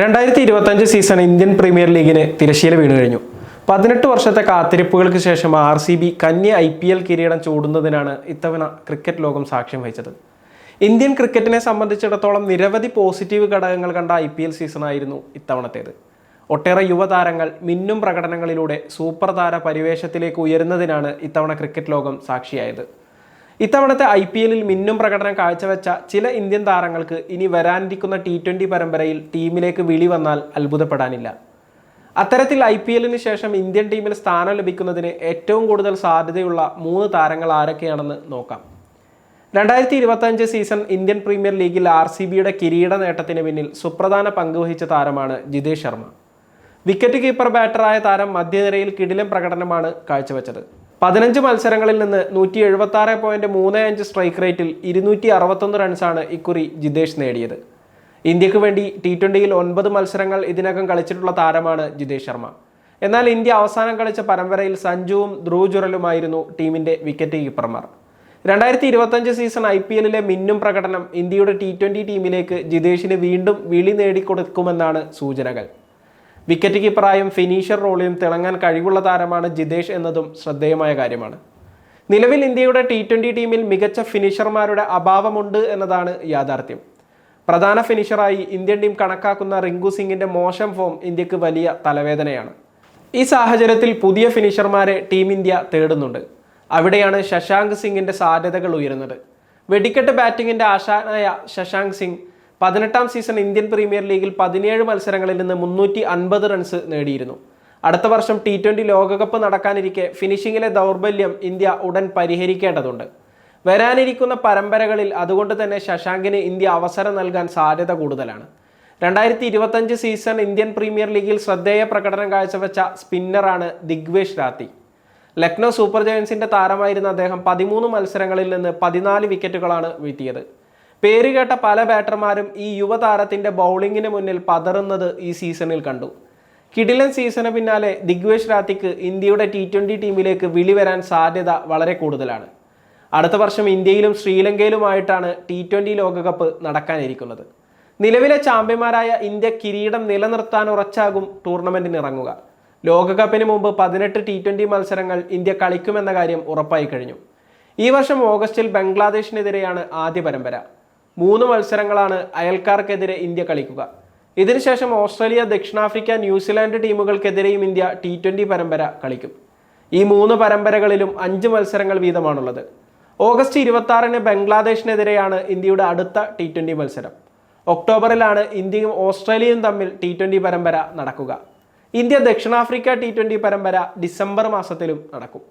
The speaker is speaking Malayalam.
രണ്ടായിരത്തി ഇരുപത്തഞ്ച് സീസൺ ഇന്ത്യൻ പ്രീമിയർ ലീഗിന് തിരശ്ശീല വീണു കഴിഞ്ഞു. പതിനെട്ട് വർഷത്തെ കാത്തിരിപ്പുകൾക്ക് ശേഷം ആർ സി ബി കന്യ ഐ പി എൽ കിരീടം ചൂടുന്നതിനാണ് ഇത്തവണ ക്രിക്കറ്റ് ലോകം സാക്ഷ്യം വഹിച്ചത്. ഇന്ത്യൻ ക്രിക്കറ്റിനെ സംബന്ധിച്ചിടത്തോളം നിരവധി പോസിറ്റീവ് ഘടകങ്ങൾ കണ്ട ഐ പി എൽ സീസണായിരുന്നു ഇത്തവണത്തേത്. ഒട്ടേറെ യുവതാരങ്ങൾ മിന്നും പ്രകടനങ്ങളിലൂടെ സൂപ്പർ താര പരിവേഷത്തിലേക്ക് ഉയരുന്നതിനാണ് ഇത്തവണ ക്രിക്കറ്റ് ലോകം സാക്ഷിയായത്. ഇത്തവണത്തെ ഐ പി എല്ലിൽ മിന്നും പ്രകടനം കാഴ്ചവെച്ച ചില ഇന്ത്യൻ താരങ്ങൾക്ക് ഇനി വരാനിരിക്കുന്ന ടി ട്വന്റി പരമ്പരയിൽ ടീമിലേക്ക് വിളി വന്നാൽ അത്ഭുതപ്പെടാനില്ല. അത്തരത്തിൽ ഐ പി എല്ലിന് ശേഷം ഇന്ത്യൻ ടീമിൽ സ്ഥാനം ലഭിക്കുന്നതിന് ഏറ്റവും കൂടുതൽ സാധ്യതയുള്ള മൂന്ന് താരങ്ങൾ ആരൊക്കെയാണെന്ന് നോക്കാം. രണ്ടായിരത്തി ഇരുപത്തഞ്ച് സീസൺ ഇന്ത്യൻ പ്രീമിയർ ലീഗിൽ ആർ സി ബിയുടെ കിരീട നേട്ടത്തിന് പിന്നിൽ സുപ്രധാന പങ്കുവഹിച്ച താരമാണ് ജിതേഷ് ശർമ്മ. വിക്കറ്റ് കീപ്പർ ബാറ്ററായ താരം മധ്യനിരയിൽ കിടിലം പ്രകടനമാണ് കാഴ്ചവെച്ചത്. പതിനഞ്ച് മത്സരങ്ങളിൽ നിന്ന് നൂറ്റി എഴുപത്തി ആറ് പോയിന്റ് മൂന്ന് അഞ്ച് സ്ട്രൈക്ക് റേറ്റിൽ ഇരുന്നൂറ്റി അറുപത്തൊന്ന് റൺസാണ് ഇക്കുറി ജിതേഷ് നേടിയത്. ഇന്ത്യയ്ക്ക് വേണ്ടി ടി ട്വന്റിയിൽ ഒൻപത് മത്സരങ്ങൾ ഇതിനകം കളിച്ചിട്ടുള്ള താരമാണ് ജിതേഷ് ശർമ്മ. എന്നാൽ ഇന്ത്യ അവസാനം കളിച്ച പരമ്പരയിൽ സഞ്ജുവും ധ്രുവ് ജുറലുമായിരുന്നു ടീമിന്റെ വിക്കറ്റ് കീപ്പർമാർ രണ്ടായിരത്തി ഇരുപത്തഞ്ച് സീസൺ ഐ പി എല്ലിലെ മിന്നും പ്രകടനം ഇന്ത്യയുടെ ടി ട്വന്റി ടീമിലേക്ക് ജിതേഷിന് വീണ്ടും വിളി നേടിക്കൊടുക്കുമെന്നാണ് സൂചനകൾ. വിക്കറ്റ് കീപ്പറായും ഫിനീഷർ റോളിലും തിളങ്ങാൻ കഴിവുള്ള താരമാണ് ജിതേഷ് എന്നതും ശ്രദ്ധേയമായ കാര്യമാണ്. നിലവിൽ ഇന്ത്യയുടെ ടി ട്വന്റി ടീമിൽ മികച്ച ഫിനിഷർമാരുടെ അഭാവമുണ്ട് എന്നതാണ് യാഥാർത്ഥ്യം. പ്രധാന ഫിനിഷറായി ഇന്ത്യൻ ടീം കണക്കാക്കുന്ന റിങ്കു സിംഗിന്റെ മോശം ഫോം ഇന്ത്യയ്ക്ക് വലിയ തലവേദനയാണ്. ഈ സാഹചര്യത്തിൽ പുതിയ ഫിനിഷർമാരെ ടീം ഇന്ത്യ തേടുന്നുണ്ട്. അവിടെയാണ് ശശാങ്ക് സിംഗിന്റെ സാധ്യതകൾ ഉയരുന്നത്. വെടിക്കെട്ട് ബാറ്റിംഗിന്റെ ആശാനായ ശശാങ്ക് സിംഗ് പതിനെട്ടാം സീസൺ ഇന്ത്യൻ പ്രീമിയർ ലീഗിൽ പതിനേഴ് മത്സരങ്ങളിൽ നിന്ന് മുന്നൂറ്റി അൻപത് റൺസ് നേടിയിരുന്നു. അടുത്ത വർഷം ടി ട്വന്റി ലോകകപ്പ് നടക്കാനിരിക്കെ ഫിനിഷിങ്ങിലെ ദൗർബല്യം ഇന്ത്യ ഉടൻ പരിഹരിക്കേണ്ടതുണ്ട്. വരാനിരിക്കുന്ന പരമ്പരകളിൽ അതുകൊണ്ട് തന്നെ ശശാങ്കിന് ഇന്ത്യ അവസരം നൽകാൻ സാധ്യത കൂടുതലാണ്. രണ്ടായിരത്തി ഇരുപത്തഞ്ച് സീസൺ ഇന്ത്യൻ പ്രീമിയർ ലീഗിൽ ശ്രദ്ധേയ പ്രകടനം കാഴ്ചവെച്ച സ്പിന്നറാണ് ദിഗ്വേഷ് രാത്തി. ലക്നൗ സൂപ്പർ ജയൻസിന്റെ താരമായിരുന്ന അദ്ദേഹം പതിമൂന്ന് മത്സരങ്ങളിൽ നിന്ന് പതിനാല് വിക്കറ്റുകളാണ് വീഴ്ത്തിയത്. പേരുകേട്ട പല ബാറ്റർമാരും ഈ യുവതാരത്തിന്റെ ബൗളിങ്ങിന് മുന്നിൽ പതറുന്നത് ഈ സീസണിൽ കണ്ടു. കിടിലൻ സീസണ് പിന്നാലെ ദിഗ്വേഷ് രാത്തിക്ക് ഇന്ത്യയുടെ ടി ട്വന്റി ടീമിലേക്ക് വിളി വരാൻ സാധ്യത വളരെ കൂടുതലാണ്. അടുത്ത വർഷം ഇന്ത്യയിലും ശ്രീലങ്കയിലുമായിട്ടാണ് ടി ട്വന്റി ലോകകപ്പ് നടക്കാനിരിക്കുന്നത്. നിലവിലെ ചാമ്പ്യന്മാരായ ഇന്ത്യ കിരീടം നിലനിർത്താൻ ഉറച്ചാകും ടൂർണമെന്റിന് ഇറങ്ങുക. ലോകകപ്പിന് മുമ്പ് പതിനെട്ട് ടി ട്വന്റി മത്സരങ്ങൾ ഇന്ത്യ കളിക്കുമെന്ന കാര്യം ഉറപ്പായി കഴിഞ്ഞു. ഈ വർഷം ഓഗസ്റ്റിൽ ബംഗ്ലാദേശിനെതിരെയാണ് ആദ്യ പരമ്പര. മൂന്ന് മത്സരങ്ങളാണ് അയൽക്കാർക്കെതിരെ ഇന്ത്യ കളിക്കുക. ഇതിനുശേഷം ഓസ്ട്രേലിയ ദക്ഷിണാഫ്രിക്ക ന്യൂസിലാൻഡ് ടീമുകൾക്കെതിരെയും ഇന്ത്യ ടി ട്വന്റി പരമ്പര കളിക്കും. ഈ മൂന്ന് പരമ്പരകളിലും അഞ്ച് മത്സരങ്ങൾ വീതമാണുള്ളത്. ഓഗസ്റ്റ് ഇരുപത്തി ബംഗ്ലാദേശിനെതിരെയാണ് ഇന്ത്യയുടെ അടുത്ത ടി ട്വന്റി മത്സരം. ഒക്ടോബറിലാണ് ഇന്ത്യയും ഓസ്ട്രേലിയയും തമ്മിൽ ടി ട്വന്റി പരമ്പര നടക്കുക. ഇന്ത്യ ദക്ഷിണാഫ്രിക്ക ടി ട്വന്റി പരമ്പര ഡിസംബർ മാസത്തിലും നടക്കും.